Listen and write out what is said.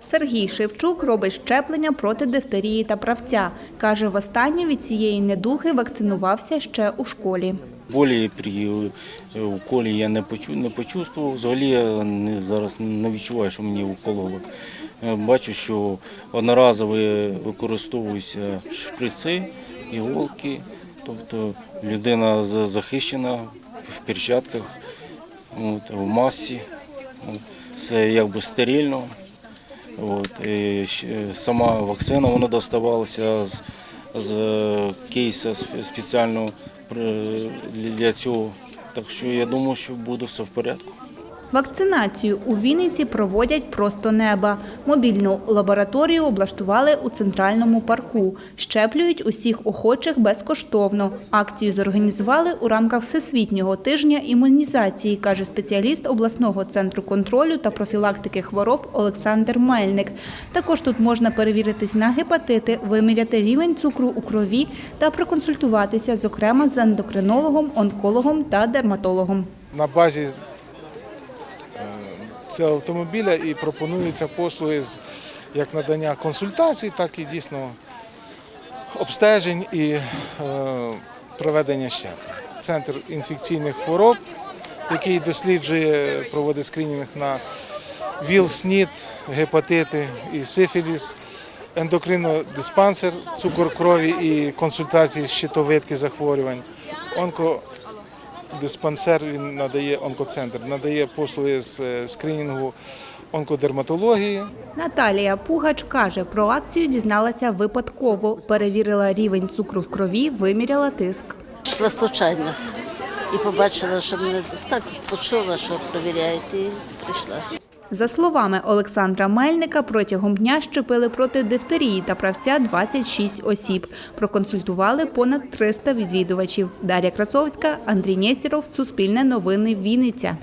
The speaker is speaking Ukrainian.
Сергій Шевчук робить щеплення проти дифтерії та правця. Каже, востаннє від цієї недуги вакцинувався ще у школі. Болі при е, уколі я не почу, не почувствував. Взагалі я не, зараз не відчуваю, що мені укололи. Е, Бачу, що одноразово використовуються шприци, іголки, тобто людина захищена в перчатках, в масці. Все якби стерильно. От, і сама вакцина вона доставалася з, з кейса спеціально при- для цього. Так що я думаю, що буде все в порядку. Вакцинацію у Вінниці проводять просто неба. Мобільну лабораторію облаштували у центральному парку. Щеплюють усіх охочих безкоштовно. Акцію зорганізували у рамках Всесвітнього тижня імунізації, каже спеціаліст обласного центру контролю та профілактики хвороб Олександр Мельник. Також тут можна перевіритись на гепатити, виміряти рівень цукру у крові та проконсультуватися, зокрема, з ендокринологом, онкологом та дерматологом. на базі цього автомобіля і пропонуються послуги з як надання консультацій, так і дійсно обстежень і е, проведення щеплень. Центр інфекційних хвороб, який досліджує, проводить скринінг на ВІЛ, СНІД, гепатити і сифіліс, ендокринодиспансер, цукор крові і консультації з щитовидки захворювань, онко диспансер він надає онкоцентр, надає послуги з е, скринінгу онкодерматології. Наталія Пугач каже, про акцію дізналася випадково. Перевірила рівень цукру в крові, виміряла тиск. Йшла случайно і побачила, що мене так почула, що перевіряють, і прийшла. За словами Олександра Мельника, протягом дня щепили проти дифтерії та правця 26 осіб. Проконсультували понад 300 відвідувачів. Дар'я Красовська, Андрій Нєстєров, Суспільне новини, Вінниця.